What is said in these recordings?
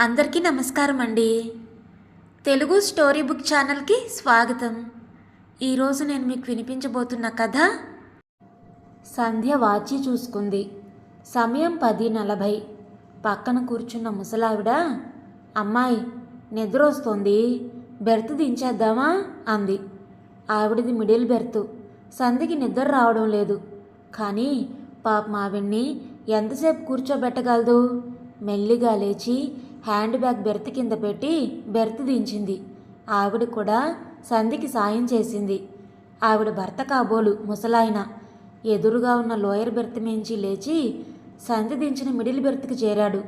అందరికీ నమస్కారం అండి. తెలుగు స్టోరీ బుక్ ఛానల్కి స్వాగతం. ఈరోజు నేను మీకు వినిపించబోతున్న కథ సంధ్య వాచి చూసుకుంది. సమయం పది నలభై. పక్కన కూర్చున్న ముసలావిడ అమ్మాయి నిద్ర వస్తోంది బెర్త్ దించేద్దామా? అంది. ఆవిడది మిడిల్ బెర్త్. సంధికి నిద్ర రావడం లేదు. కానీ పాప మావిణ్ణి ఎంతసేపు కూర్చోబెట్టగలదు? మెల్లిగా లేచి హ్యాండ్ బ్యాగ్ బెర్త్ కింద పెట్టి బెర్త్ దించింది. ఆవిడ కూడా సంధికి సాయం చేసింది. ఆవిడ భర్త కాబోలు ముసలాయన. ఎదురుగా ఉన్న లోయర్ బెర్త్ మించి లేచి సంధి దించిన మిడిల్ బెర్త్కి చేరాడు.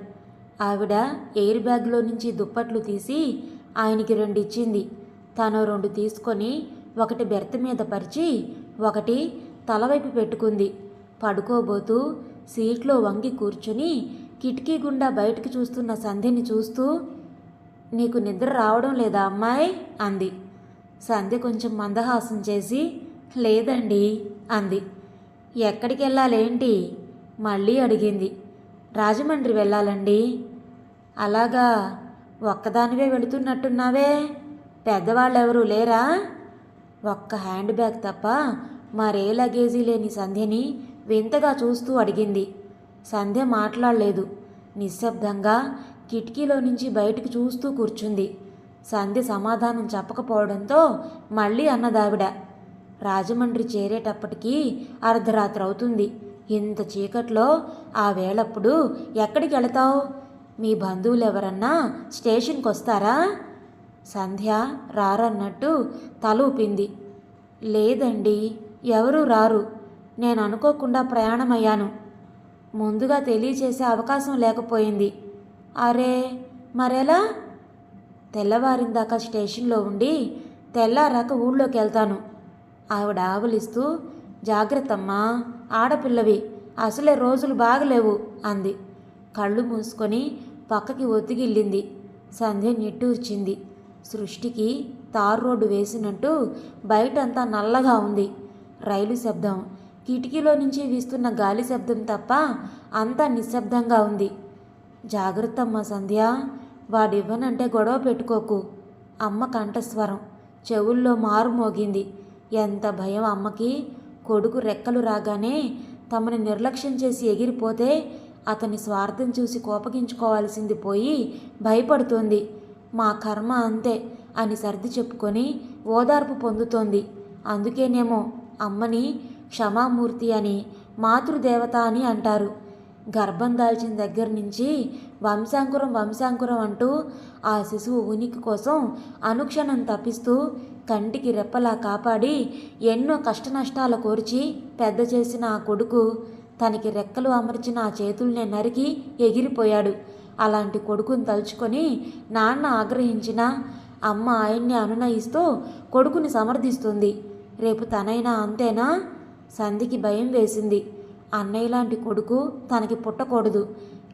ఆవిడ ఎయిర్ బ్యాగ్లో నుంచి దుప్పట్లు తీసి ఆయనకి రెండు ఇచ్చింది. తను రెండు తీసుకొని ఒకటి బెర్త్ మీద పరిచి ఒకటి తలవైపు పెట్టుకుంది. పడుకోబోతూ సీట్లో వంగి కూర్చుని కిటికీ గుండా బయటికి చూస్తున్న సంధ్యని చూస్తూ నీకు నిద్ర రావడం లేదా అమ్మాయి? అంది. సంధ్య కొంచెం మందహాసం చేసి లేదండి అంది. ఎక్కడికి వెళ్ళాలేంటి? మళ్ళీ అడిగింది. రాజమండ్రి వెళ్ళాలండి. అలాగా ఒక్కదానివే వెళుతున్నట్టున్నావే? పెద్దవాళ్ళెవరూ లేరా? ఒక్క హ్యాండ్ బ్యాగ్ తప్ప మరే లగేజీ లేని సంధ్యని వింతగా చూస్తూ అడిగింది. సంధ్య మాట్లాడలేదు. నిశ్శబ్దంగా కిటికీలో నుంచి బయటకు చూస్తూ కూర్చుంది. సంధ్య సమాధానం చెప్పకపోవడంతో మళ్ళీ అన్నదావిడ రాజమండ్రి చేరేటప్పటికీ అర్ధరాత్రి అవుతుంది. ఇంత చీకట్లో ఆ వేళప్పుడు ఎక్కడికి వెళతావు? మీ బంధువులు ఎవరన్నా స్టేషన్కి వస్తారా సంధ్య రారన్నట్టు తల ఊపింది. లేదండి ఎవరూ రారు. నేను అనుకోకుండా ప్రయాణమయ్యాను. ముందుగా తెలియచేసే అవకాశం లేకపోయింది. అరే మరెలా? తెల్లవారిందాకా స్టేషన్లో ఉండి తెల్లారాక ఊళ్ళోకి వెళ్తాను ఆవిడ ఆవులిస్తూ జాగ్రత్తమ్మా ఆడపిల్లవి అసలే రోజులు బాగలేవు అంది. కళ్ళు మూసుకొని పక్కకి ఒత్తిగిల్లింది. సంధ్య నిట్టూర్చింది. సృష్టికి తారు రోడ్డు వేసినట్టు బయటంతా నల్లగా ఉంది. రైలు శబ్దం కిటికీలో నుంచి వీస్తున్న గాలి శబ్దం తప్ప అంతా నిశ్శబ్దంగా ఉంది. జాగ్రత్తమ్మ సంధ్య వాడివ్వనంటే గొడవ పెట్టుకోకు. అమ్మ కంఠస్వరం చెవుల్లో మారు మోగింది. ఎంత భయం అమ్మకి? కొడుకు రెక్కలు రాగానే తమని నిర్లక్ష్యం చేసి ఎగిరిపోతే అతని స్వార్థం చూసి కోపగించుకోవాల్సింది పోయి భయపడుతోంది. మా కర్మ అంతే అని సర్ది చెప్పుకొని ఓదార్పు పొందుతోంది. అందుకేనేమో అమ్మని క్షమామూర్తి అని మాతృదేవత అని అంటారు. గర్భం దాల్చిన దగ్గర నుంచి వంశాంకురం వంశాంకురం అంటూ ఆ శిశువు ఉనికి కోసం అనుక్షణం తప్పిస్తూ కంటికి రెప్పలా కాపాడి ఎన్నో కష్టనష్టాల కోర్చి పెద్ద చేసిన ఆ కొడుకు తనకి రెక్కలు అమర్చిన ఆ చేతుల్నే నరికి ఎగిరిపోయాడు. అలాంటి కొడుకుని తలుచుకొని నాన్న ఆగ్రహించిన అమ్మ ఆయన్ని అనునయిస్తూ కొడుకుని సమర్థిస్తుంది. రేపు తనైనా అంతేనా? సంధికి భయం వేసింది. అన్నయ్య లాంటి కొడుకు తనకి పుట్టకూడదు.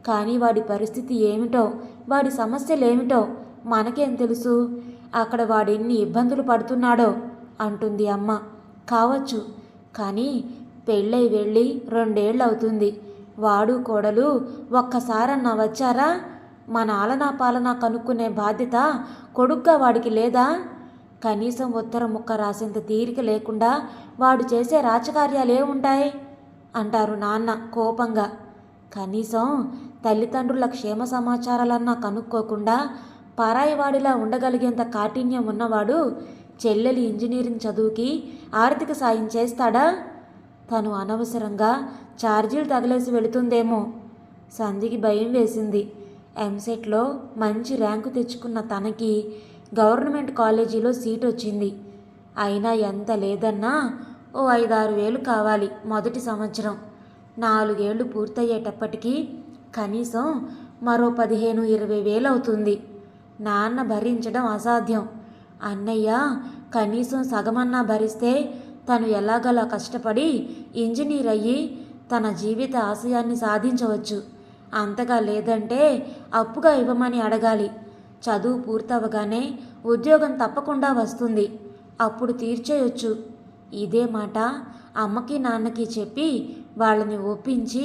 కానీ వాడి పరిస్థితి ఏమిటో వాడి సమస్యలేమిటో మనకేం తెలుసు? అక్కడ వాడెన్ని ఇబ్బందులు పడుతున్నాడో అంటుంది అమ్మ. కావచ్చు. కానీ పెళ్ళై వెళ్ళి రెండేళ్ళు అవుతుంది వాడు కోడలు ఒక్కసారన్నా వచ్చారా? మన ఆలనా పాలనా కనుక్కునే బాధ్యత కొడుగ్గా వాడికి లేదా? కనీసం ఉత్తర ముక్క రాసేంత తీరిక లేకుండా వాడు చేసే రాచకార్యాలే ఉంటాయి అంటారు నాన్న కోపంగా. కనీసం తల్లిదండ్రుల క్షేమ సమాచారాలన్నా కనుక్కోకుండా పరాయివాడిలా ఉండగలిగేంత కాఠిన్యం ఉన్నవాడు చెల్లెలి ఇంజనీరింగ్ చదువుకి ఆర్థిక సాయం చేస్తాడా? తను అనవసరంగా ఛార్జీలు తగిలేసి వెళుతుందేమో. సంధికి భయం వేసింది. ఎంసెట్లో మంచి ర్యాంకు తెచ్చుకున్న తనకి గవర్నమెంట్ కాలేజీలో సీట్ వచ్చింది. అయినా ఎంత లేదన్నా ఓ ఐదారు వేలు కావాలి మొదటి సంవత్సరం. నాలుగేళ్ళు పూర్తయ్యేటప్పటికీ కనీసం మరో పదిహేను ఇరవై వేలు అవుతుంది. నాన్న భరించడం అసాధ్యం. అన్నయ్య కనీసం సగమన్నా భరిస్తే తను ఎలాగలా కష్టపడి ఇంజనీర్ అయ్యి తన జీవిత ఆశయాన్ని సాధించవచ్చు. అంతగా లేదంటే అప్పుగా ఇవ్వమని అడగాలి. చదువు పూర్తవగానే ఉద్యోగం తప్పకుండా వస్తుంది. అప్పుడు తీర్చేయొచ్చు. ఇదే మాట అమ్మకి నాన్నకి చెప్పి వాళ్ళని ఒప్పించి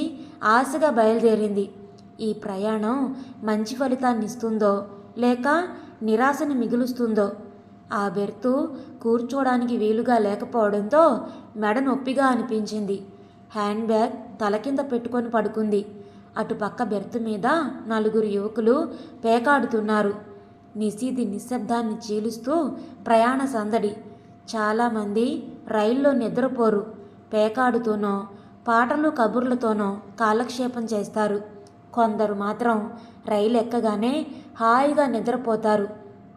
ఆశగా బయలుదేరింది. ఈ ప్రయాణం మంచి ఫలితాన్ని ఇస్తుందో లేక నిరాశని మిగులుస్తుందో? ఆ బెర్తు కూర్చోడానికి వీలుగా లేకపోవడంతో మెడ నొప్పిగా అనిపించింది. హ్యాండ్ బ్యాగ్ తల కింద పెట్టుకొని పడుకుంది. అటుపక్క బెర్త్ మీద నలుగురు యువకులు పేకాడుతున్నారు. నిశీది నిశ్శబ్దాన్ని చీలుస్తూ ప్రయాణ సందడి. చాలామంది రైల్లో నిద్రపోరు. పేకాడుతూనో పాటలు కబుర్లతోనో కాలక్షేపం చేస్తారు. కొందరు మాత్రం రైలు ఎక్కగానే హాయిగా నిద్రపోతారు.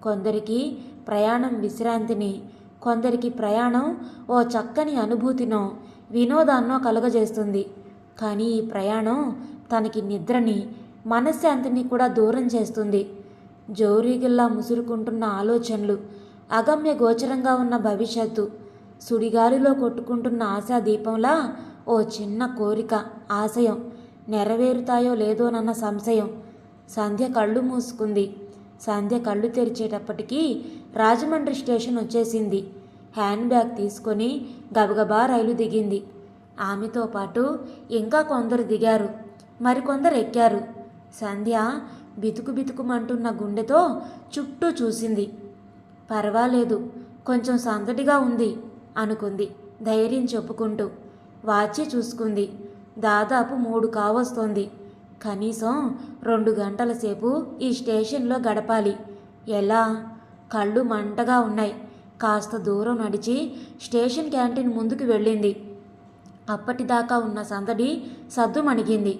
కొందరికి ప్రయాణం విశ్రాంతిని కొందరికి ప్రయాణం ఓ చక్కని అనుభూతినో వినోదాన్నో కలుగజేస్తుంది. కానీ ఈ ప్రయాణం తనకి నిద్రని మనశ్శాంతిని కూడా దూరం చేస్తుంది. జోరీగిల్లా ముసురుకుంటున్న ఆలోచనలు అగమ్య గోచరంగా ఉన్న భవిష్యత్తు సుడిగాలిలో కొట్టుకుంటున్న ఆశా దీపంలా ఓ చిన్న కోరిక ఆశయం నెరవేరుతాయో లేదోనన్న సంశయం. సంధ్య కళ్ళు మూసుకుంది. సంధ్య కళ్ళు తెరిచేటప్పటికీ రాజమండ్రి స్టేషన్ వచ్చేసింది. హ్యాండ్ బ్యాగ్ తీసుకొని గబగబా రైలు దిగింది. ఆమెతో పాటు ఇంకా కొందరు దిగారు. మరికొందరు ఎక్కారు సంధ్య బితుకు బితుకుమంటున్న గుండెతో చుట్టూ చూసింది. పర్వాలేదు కొంచెం సందడిగా ఉంది అనుకుంది ధైర్యం చెప్పుకుంటూ. వాచి చూసుకుంది. దాదాపు మూడు కావస్తోంది. కనీసం రెండు గంటల సేపు ఈ స్టేషన్లో గడపాలి. ఎలా? కళ్ళు మంటగా ఉన్నాయి. కాస్త దూరం నడిచి స్టేషన్ క్యాంటీన్ ముందుకు వెళ్ళింది. అప్పటిదాకా ఉన్న సందడి సద్దుమణిగింది.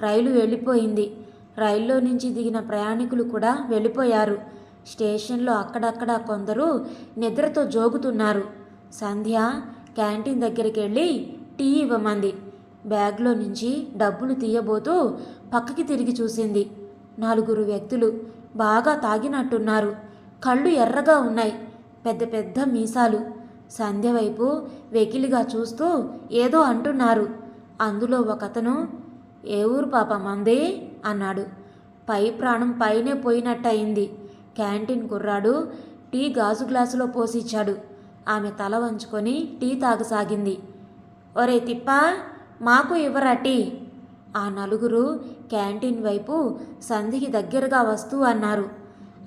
రైలు వెళ్ళిపోయింది. రైల్లో నుంచి దిగిన ప్రయాణికులు కూడా వెళ్ళిపోయారు. స్టేషన్లో అక్కడక్కడ కొందరు నిద్రతో జోగుతున్నారు. సంధ్య క్యాంటీన్ దగ్గరికి వెళ్ళి టీ ఇవ్వమంది. బ్యాగ్లో నుంచి డబ్బులు తీయబోతూ పక్కకి తిరిగి చూసింది. నలుగురు వ్యక్తులు బాగా తాగినట్టున్నారు. కళ్ళు ఎర్రగా ఉన్నాయి. పెద్ద పెద్ద మీసాలు. సంధ్య వైపు వెకిలిగా చూస్తూ ఏదో అంటున్నారు. అందులో ఒకతను ఏ ఊరు పాప? మందే అన్నాడు. పై ప్రాణం పైనే పోయినట్టయింది. క్యాంటీన్ కుర్రాడు టీ గాజు గ్లాసులో పోసిచ్చాడు. ఆమె తల వంచుకొని టీ తాగసాగింది. ఒరే తిప్పా మాకు ఇవ్వరా టీ? ఆ నలుగురు క్యాంటీన్ వైపు సంధికి దగ్గరగా వస్తూ అన్నారు.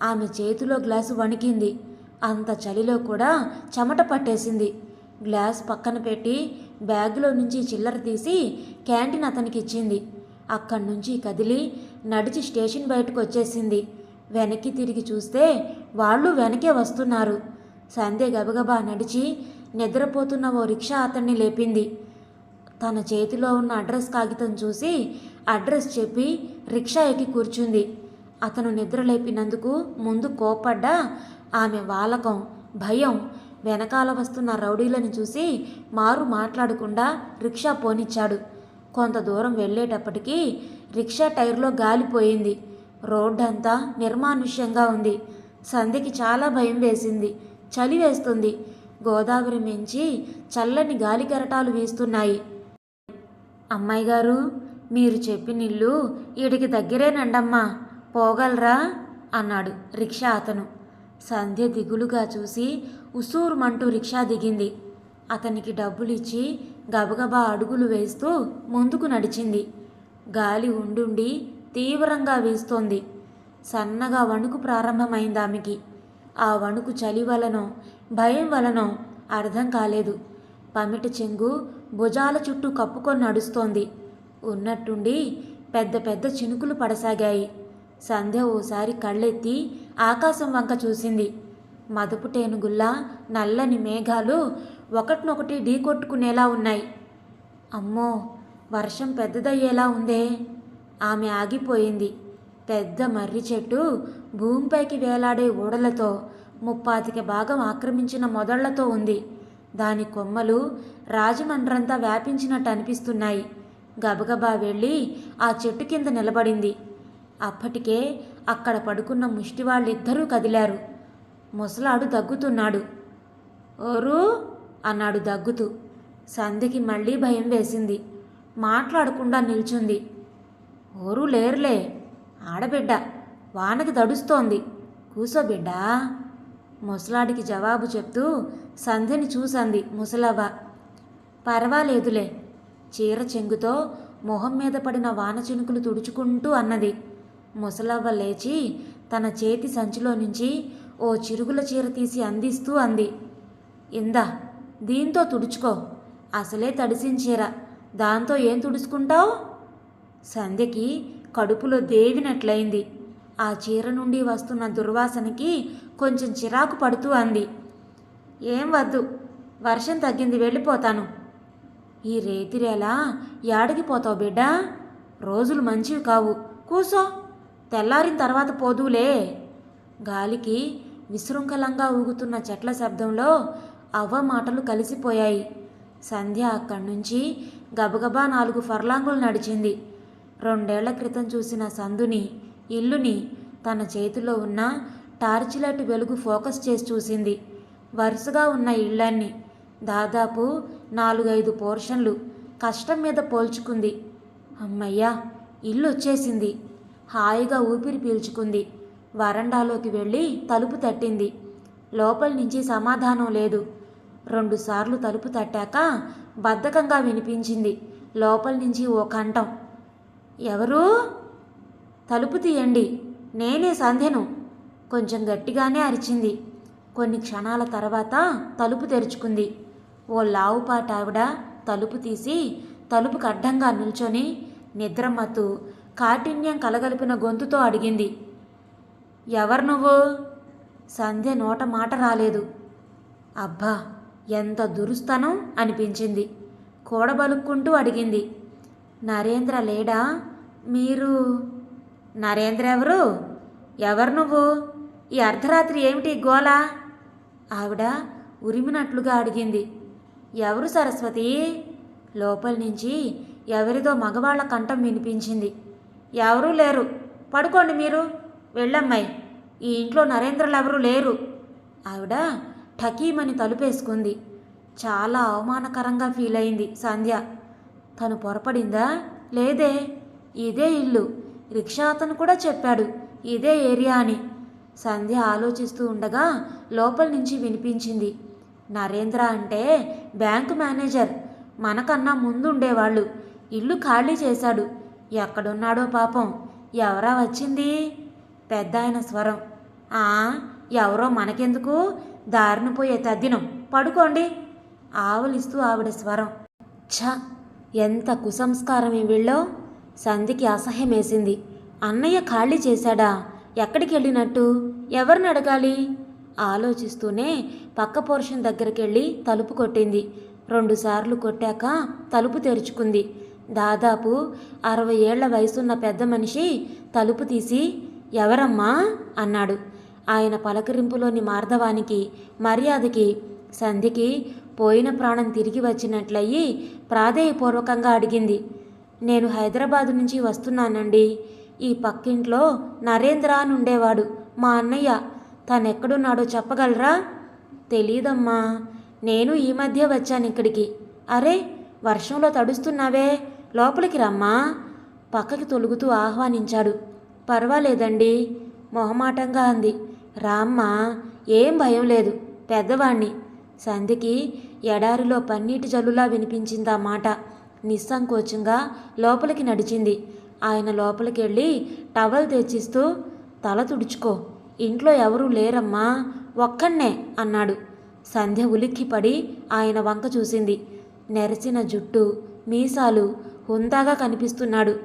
ఆమె చేతిలో గ్లాసు వణికింది. అంత చలిలో కూడా చెమట పట్టేసింది. గ్లాస్ పక్కన పెట్టి బ్యాగులో నుంచి చిల్లర తీసి క్యాంటీన్ అతనికి ఇచ్చింది అక్కడి నుంచి కదిలి నడిచి స్టేషన్ బయటకు వచ్చేసింది. వెనక్కి తిరిగి చూస్తే వాళ్ళు వెనకే వస్తున్నారు. సంధ్య గబగబా నడిచి నిద్రపోతున్న ఓ రిక్షా అతన్ని లేపింది. తన చేతిలో ఉన్న అడ్రస్ కాగితం చూసి అడ్రస్ చెప్పి రిక్షా ఎక్కి కూర్చుంది. అతను నిద్ర లేపినందుకు ముందు కోపడ్డా ఆమె వాలకం భయం వెనకాల వస్తున్న రౌడీలను చూసి మారు మాట్లాడకుండా రిక్షా పోనిచ్చాడు. కొంత దూరం వెళ్ళేటప్పటికీ రిక్షా టైర్లో గాలిపోయింది రోడ్డంతా నిర్మానుష్యంగా ఉంది. సంధ్యకి చాలా భయం వేసింది. చలి వేస్తుంది. గోదావరి మించి చల్లని గాలికెరటాలు వీస్తున్నాయి. అమ్మాయి గారు మీరు చెప్పిన ఇల్లు ఈడికి దగ్గరేనండమ్మా. పోగలరా? అన్నాడు రిక్షా అతను. సంధ్య దిగులుగా చూసి ఉసూరుమంటూ రిక్షా దిగింది. అతనికి డబ్బులిచ్చి గబగబా అడుగులు వేస్తూ ముందుకు నడిచింది. గాలి ఉండుండి తీవ్రంగా వీస్తోంది. సన్నగా వణుకు ప్రారంభమైంది ఆమెకి ఆ వణుకు చలి వలనో భయం వలనో అర్థం కాలేదు. పమిట చెంగు భుజాల చుట్టూ కప్పుకొని నడుస్తోంది. ఉన్నట్టుండి పెద్ద పెద్ద చినుకులు పడసాగాయి. సంధ్య ఓసారి కళ్ళెత్తి ఆకాశం వంక చూసింది. మదుపు టేనుగుల్లా నల్లని మేఘాలు ఒకటినొకటి ఢీకొట్టుకునేలా ఉన్నాయి. అమ్మో వర్షం పెద్దదయ్యేలా ఉందే. ఆమె ఆగిపోయింది. పెద్ద మర్రి చెట్టు భూమిపైకి వేలాడే ఊడలతో ముప్పాతిక భాగం ఆక్రమించిన మొదళ్ళతో ఉంది. దాని కొమ్మలు రాజమండ్రంతా వ్యాపించినట్టు అనిపిస్తున్నాయి. గబగబా వెళ్ళి ఆ చెట్టు కింద నిలబడింది. అప్పటికే అక్కడ పడుకున్న ముష్టివాళ్ళిద్దరూ కదిలారు. ముసలాడు దగ్గుతున్నాడు. ఓరు అన్నాడు దగ్గుతూ. సంధ్యకి మళ్ళీ భయం వేసింది. మాట్లాడకుండా నిల్చుంది. ఓరు లేరులే. ఆడబిడ్డ వానకి దడుస్తోంది. కూసో బిడ్డా. ముసలాడికి జవాబు చెప్తూ సంధ్యని చూసంది ముసలవ్వ. పర్వాలేదులే. చీర చెంగుతో మొహం మీద పడిన వాన చినుకులు తుడుచుకుంటూ అన్నది. ముసలవ్వ లేచి తన చేతి సంచిలో నుంచి ఓ చిరుగుల చీర తీసి అందిస్తూ అంది. ఇందా దీంతో తుడుచుకో. అసలే తడిసిన చీర. దాంతో ఏం తుడుచుకుంటావు? సంధ్యకి కడుపులో దేవినట్లయింది. ఆ చీర నుండి వస్తున్న దుర్వాసనకి కొంచెం చిరాకు పడుతూ అంది. ఏం వద్దు వర్షం తగ్గింది వెళ్ళిపోతాను. ఈ రేతిరేలా యాడికి పోతావు బిడ్డ? రోజులు మంచివి కావు. కూసో తెల్లారిన తర్వాత పోదులే. గాలికి విశృంఖలంగా ఊగుతున్న చెట్ల శబ్దంలో అవ్వ మాటలు కలిసిపోయాయి. సంధ్య అక్కడి నుంచి గబగబా నాలుగు ఫర్లాంగులు నడిచింది. రెండేళ్ళ క్రితం చూసిన సందుని ఇల్లుని తన చేతిలో ఉన్న టార్చ్ లైట్ వెలుగు ఫోకస్ చేసి చూసింది. వరుసగా ఉన్న ఇళ్ళన్నీ దాదాపు నాలుగైదు పోర్షన్లు కష్టం మీద పోల్చుకుంది. అమ్మయ్యా ఇల్లు వచ్చేసింది. హాయిగా ఊపిరి పీల్చుకుంది. వరండాలోకి వెళ్ళి తలుపు తట్టింది. లోపల నుంచి సమాధానం లేదు. రెండుసార్లు తలుపు తట్టాక బద్ధకంగా వినిపించింది. లోపల నుంచి ఓ కంఠం. ఎవరు? తలుపు తీయండి. నేనే సంధ్యను. కొంచెం గట్టిగానే అరిచింది. కొన్ని క్షణాల తర్వాత తలుపు తెరుచుకుంది. ఓ లావుపాట ఆవిడ తలుపు తీసి తలుపుకు అడ్డంగా నిల్చొని నిద్రమత్తు కాఠిన్యం కలగలిపిన గొంతుతో అడిగింది. ఎవరు నువ్వు? సంధ్య నోట మాట రాలేదు. అబ్బా ఎంత దురుస్తనం అనిపించింది. కూడబలుక్కుంటూ అడిగింది. నరేంద్ర లేడా? మీరు? నరేంద్ర ఎవరు? ఎవరు నువ్వు? ఈ అర్ధరాత్రి ఏమిటి గోలా గోల ఆవిడ ఉరిమినట్లుగా అడిగింది. ఎవరు సరస్వతి? లోపల నుంచి ఎవరిదో మగవాళ్ళ కంఠం వినిపించింది. ఎవరూ లేరు. పడుకోండి మీరు. వెళ్ళమ్మాయి ఈ ఇంట్లో నరేంద్రలు ఎవరూ లేరు. ఆవిడ ఠకీమని తలుపేసుకుంది. చాలా అవమానకరంగా ఫీల్ అయింది సంధ్య. తను పొరపడిందా? లేదే. ఇదే ఇల్లు. రిక్షా అతను కూడా చెప్పాడు. ఇదే ఏరియా అని. సంధ్య ఆలోచిస్తూ ఉండగా లోపల నుంచి వినిపించింది. నరేంద్ర అంటే బ్యాంకు మేనేజర్. మనకన్నా ముందుండేవాళ్ళు. ఇల్లు ఖాళీ చేశాడు. ఎక్కడున్నాడో పాపం. ఎవరా వచ్చింది? పెద్ద ఆయన స్వరం. ఆ ఎవరో మనకెందుకు? దారిన పోయే తద్దినం. పడుకోండి. ఆవలిస్తూ ఆవిడ స్వరం. ఛ ఎంత కుసంస్కారం ఈ వీళ్ళో. సంధికి అసహ్యమేసింది. అన్నయ్య ఖాళీ చేశాడా? ఎక్కడికి వెళ్ళినట్టు? ఎవరిని అడగాలి? ఆలోచిస్తూనే పక్క పోర్షన్ దగ్గరికి వెళ్ళి తలుపు కొట్టింది. రెండుసార్లు కొట్టాక తలుపు తెరుచుకుంది. దాదాపు అరవై ఏళ్ళ వయసున్న పెద్ద మనిషి తలుపు తీసి ఎవరమ్మా? అన్నాడు. ఆయన పలకరింపులోని మార్ధవానికి మర్యాదకి సంధికి పోయిన ప్రాణం తిరిగి వచ్చినట్లయి ప్రాధేయపూర్వకంగా అడిగింది. నేను హైదరాబాదు నుంచి వస్తున్నానండి. ఈ పక్కింట్లో నరేంద్ర అని ఉండేవాడు మా అన్నయ్య. తనెక్కడున్నాడో చెప్పగలరా? తెలీదమ్మా. నేను ఈ మధ్య వచ్చాను ఇక్కడికి. అరే వర్షంలో తడుస్తున్నావే. లోపలికి రమ్మా. పక్కకి తొలుగుతూ ఆహ్వానించాడు. పర్వాలేదండి. మొహమాటంగా అంది. రామ్మ ఏం భయం లేదు. పెద్దవాణ్ణి. సంధికి ఎడారిలో పన్నీటి జల్లులా వినిపించింది ఆ మాట. నిస్సంకోచంగా లోపలికి నడిచింది. ఆయన లోపలికి వెళ్ళి టవల్ తెచ్చిస్తూ తల తుడుచుకో. ఇంట్లో ఎవరూ లేరమ్మా ఒక్కన్నే అన్నాడు. సంధ్య ఉలిక్కిపడి ఆయన వంక చూసింది. నెరసిన జుట్టు మీసాలు హుందాగా కనిపిస్తున్నాడు.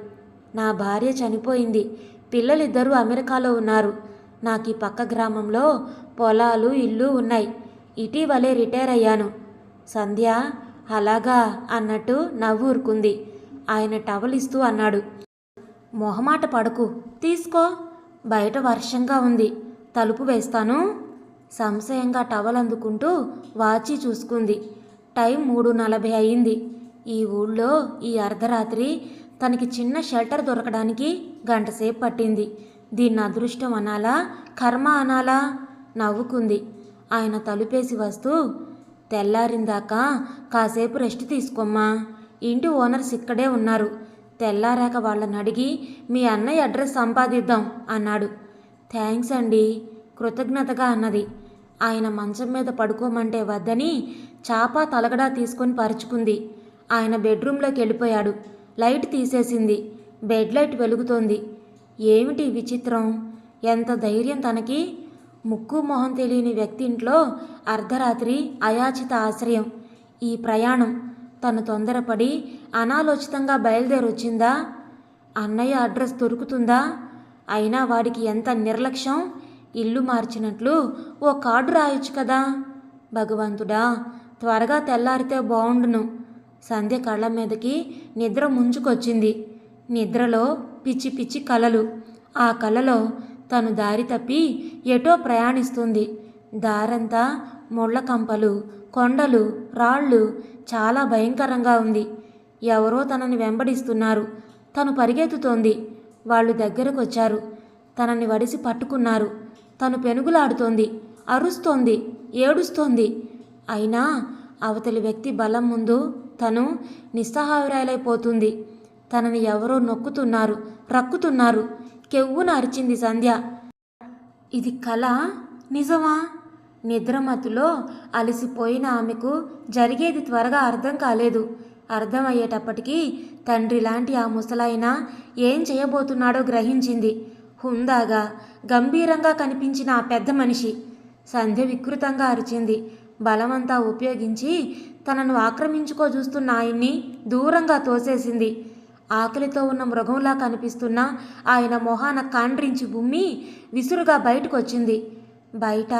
నా భార్య చనిపోయింది. పిల్లలిద్దరూ అమెరికాలో ఉన్నారు. నాకు ఈ పక్క గ్రామంలో పొలాలు ఇల్లు ఉన్నాయి. ఇటీవలే రిటైర్ అయ్యాను. సంధ్య అలాగా అన్నట్టు నవ్వు ఊరుకుంది. ఆయన టవల్ ఇస్తూ అన్నాడు. మొహమాట పడకు. తీసుకో. బయట వర్షంగా ఉంది. తలుపు వేస్తాను. సంశయంగా టవల్ అందుకుంటూ వాచి చూసుకుంది. టైం మూడు నలభై అయింది. ఈ ఊళ్ళో ఈ అర్ధరాత్రి తనకి చిన్న షెల్టర్ దొరకడానికి గంటసేపు పట్టింది. దీన్ని అదృష్టం అనాలా కర్మ అనాలా? నవ్వుకుంది. ఆయన తలుపేసి వస్తూ తెల్లారిందాకా కాసేపు రెస్ట్ తీసుకోమ్మా. ఇంటి ఓనర్స్ ఇక్కడే ఉన్నారు. తెల్లారాక వాళ్ళని అడిగి మీ అన్నయ్య అడ్రస్ సంపాదిద్దాం అన్నాడు. థ్యాంక్స్ అండి. కృతజ్ఞతగా అన్నది. ఆయన మంచం మీద పడుకోమంటే వద్దని చాప తలగడా తీసుకొని పరుచుకుంది. ఆయన బెడ్రూమ్లోకి వెళ్ళిపోయాడు. లైట్ తీసేసింది. బెడ్ లైట్ వెలుగుతోంది. ఏమిటి విచిత్రం? ఎంత ధైర్యం తనకి? ముక్కు మొహం తెలియని వ్యక్తి ఇంట్లో అర్ధరాత్రి అయాచిత ఆశ్రయం. ఈ ప్రయాణం. తను తొందరపడి అనాలోచితంగా బయలుదేరొచ్చిందా? అన్నయ్య అడ్రస్ దొరుకుతుందా? అయినా వాడికి ఎంత నిర్లక్ష్యం? ఇల్లు మార్చినట్లు ఓ కార్డు రాయొచ్చు కదా? భగవంతుడా త్వరగా తెల్లారితే బాగుండును సంధ్య కళ్ళ మీదకి నిద్ర ముంచుకొచ్చింది. నిద్రలో పిచ్చి పిచ్చి కలలు. ఆ కలలో తను దారి తప్పి ఎటో ప్రయాణిస్తుంది. దారంతా ముళ్ళ కంపలు కొండలు రాళ్ళు చాలా భయంకరంగా ఉంది. ఎవరో తనని వెంబడిస్తున్నారు. తను పరిగెత్తుతోంది. వాళ్ళు దగ్గరకు వచ్చారు తనని వడిసి పట్టుకున్నారు. తను పెనుగులాడుతోంది. అరుస్తోంది. ఏడుస్తోంది. అయినా అవతలి వ్యక్తి బలం ముందు తను నిస్సహాయురాలైపోతుంది తనని ఎవరో నొక్కుతున్నారు రక్కుతున్నారు. కెవ్వున అరిచింది సంధ్య. ఇది కళ నిజమా? నిద్రమతులో అలసిపోయిన ఆమెకు జరిగేది త్వరగా అర్థం కాలేదు. అర్థమయ్యేటప్పటికీ తండ్రి లాంటి ఆ ముసలాయన ఏం చేయబోతున్నాడో గ్రహించింది. హుందాగా గంభీరంగా కనిపించిన ఆ పెద్ద మనిషి. సంధ్య వికృతంగా అరిచింది. బలమంతా ఉపయోగించి తనను ఆక్రమించుకో చూస్తున్న ఆయన్ని దూరంగా తోసేసింది. ఆకలితో ఉన్న మృగంలా కనిపిస్తున్న ఆయన మొహాన కాండ్రించి బుమ్మి విసురుగా బయటకొచ్చింది. బయట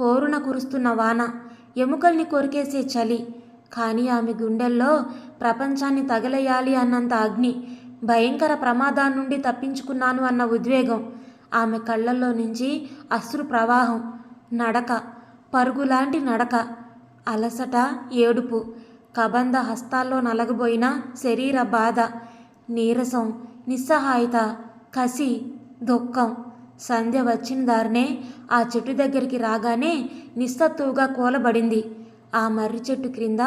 హోరున కురుస్తున్న వాన ఎముకల్ని కొరికేసే చలి. కానీ ఆమె గుండెల్లో ప్రపంచాన్ని తగలేయాలి అన్నంత అగ్ని భయంకర ప్రమాదాన్ని నుండి తప్పించుకున్నాను అన్న ఉద్వేగం ఆమె కళ్ళల్లో నుంచి అశ్రు ప్రవాహం నడక. పరుగులాంటి నడక. అలసట ఏడుపు. కబంధ హస్తాల్లో నలగబోయిన శరీర బాధ. నీరసం నిస్సహాయత కసి దుఃఖం. సంధ్య వచ్చిన దారినే ఆ చెట్టు దగ్గరికి రాగానే నిస్సత్తువుగా కూలబడింది. ఆ మర్రి చెట్టు క్రింద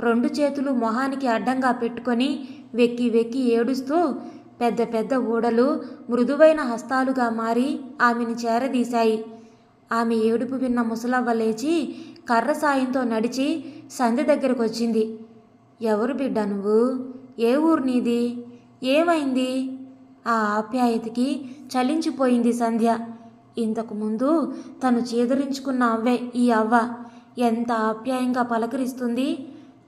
రెండు చేతులు మొహానికి అడ్డంగా పెట్టుకొని వెక్కి వెక్కి ఏడుస్తూ పెద్ద పెద్ద ఊడలు మృదువైన హస్తాలుగా మారి ఆమెను చేరదీశాయి. ఆమె ఏడుపు విన్న ముసలవ్వ లేచి కర్ర సాయంతో నడిచి సంధ్య దగ్గరకు వచ్చింది ఎవరు బిడ్డ నువ్వు? ఏ ఊరు నీది? ఏమైంది? ఆ ఆప్యాయతకి చలించిపోయింది సంధ్య. ఇంతకుముందు తను చేదరించుకున్న అవ్వే ఈ అవ్వ. ఎంత ఆప్యాయంగా పలకరిస్తుంది.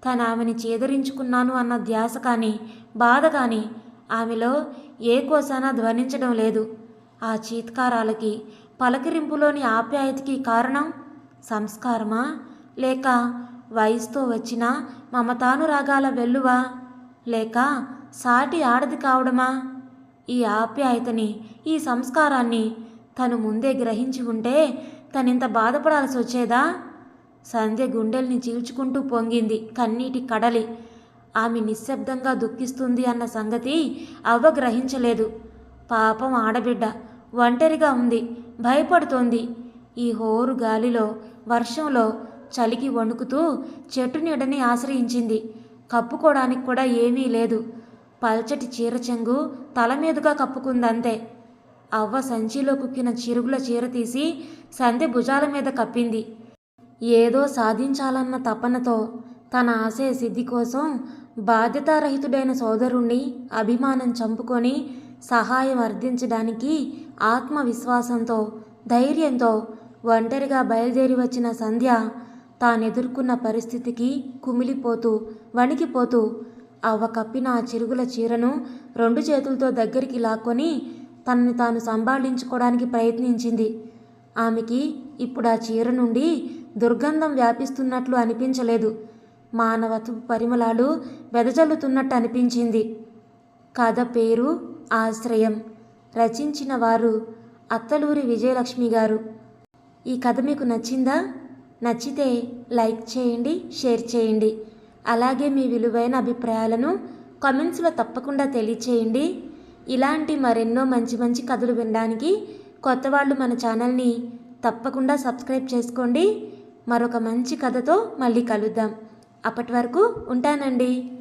తను ఆమెని చేదరించుకున్నాను అన్న ధ్యాస కానీ బాధ కానీ ఆమెలో ఏ కోసానా ధ్వనించడం లేదు. ఆ చీత్కారాలకి పలకరింపులోని ఆప్యాయతకి కారణం సంస్కారమా? లేక వయసుతో వచ్చిన మమతానురాగాల వెల్లువా? లేక సాటి ఆడది కావడమా? ఈ ఆప్యాయతని ఈ సంస్కారాన్ని తను ముందే గ్రహించి ఉంటే తనింత బాధపడాల్సి వచ్చేదా? సంధ్య గుండెల్ని చీల్చుకుంటూ పొంగింది కన్నీటి కడలి. ఆమె నిశ్శబ్దంగా దుఃఖిస్తుంది అన్న సంగతి అవ్వ గ్రహించలేదు. పాపం ఆడబిడ్డ ఒంటరిగా ఉంది. భయపడుతోంది. ఈ హోరు గాలిలో వర్షంలో చలికి వణుకుతూ చెట్టు నీడని ఆశ్రయించింది. కప్పుకోవడానికి కూడా ఏమీ లేదు. పల్చటి చీర చెంగు తల మీదుగా కప్పుకుందంతే. అవ్వ సంచిలో కుక్కిన చిరుగుల చీర తీసి సంధ్య భుజాల మీద కప్పింది. ఏదో సాధించాలన్న తపనతో తన ఆశయ సిద్ధి కోసం బాధ్యతారహితుడైన సోదరుణ్ణి అభిమానం చంపుకొని సహాయం అర్థించడానికి ఆత్మవిశ్వాసంతో ధైర్యంతో ఒంటరిగా బయలుదేరి వచ్చిన సంధ్య తానెదుర్కొన్న పరిస్థితికి కుమిలిపోతూ వణికిపోతూ అవ్వ కప్పిన ఆ చిరుగుల చీరను రెండు చేతులతో దగ్గరికి లాక్కొని తనని తాను సంభాళించుకోవడానికి ప్రయత్నించింది. ఆమెకి ఇప్పుడు ఆ చీర నుండి దుర్గంధం వ్యాపిస్తున్నట్లు అనిపించలేదు. మానవత్వ పరిమళాలు వెదజల్లుతున్నట్టు అనిపించింది. కథ పేరు ఆశ్రయం. రచించిన వారు అత్తలూరి విజయలక్ష్మి గారు. ఈ కథ మీకు నచ్చిందా? నచ్చితే లైక్ చేయండి షేర్ చేయండి. అలాగే మీ విలువైన అభిప్రాయాలను కామెంట్స్లో తప్పకుండా తెలియచేయండి. ఇలాంటి మరెన్నో మంచి మంచి కథలు వినడానికి కొత్త వాళ్ళు మన ఛానల్ని తప్పకుండా సబ్స్క్రైబ్ చేసుకోండి. మరొక మంచి కథతో మళ్ళీ కలుద్దాం. అప్పటి వరకు ఉంటానండి.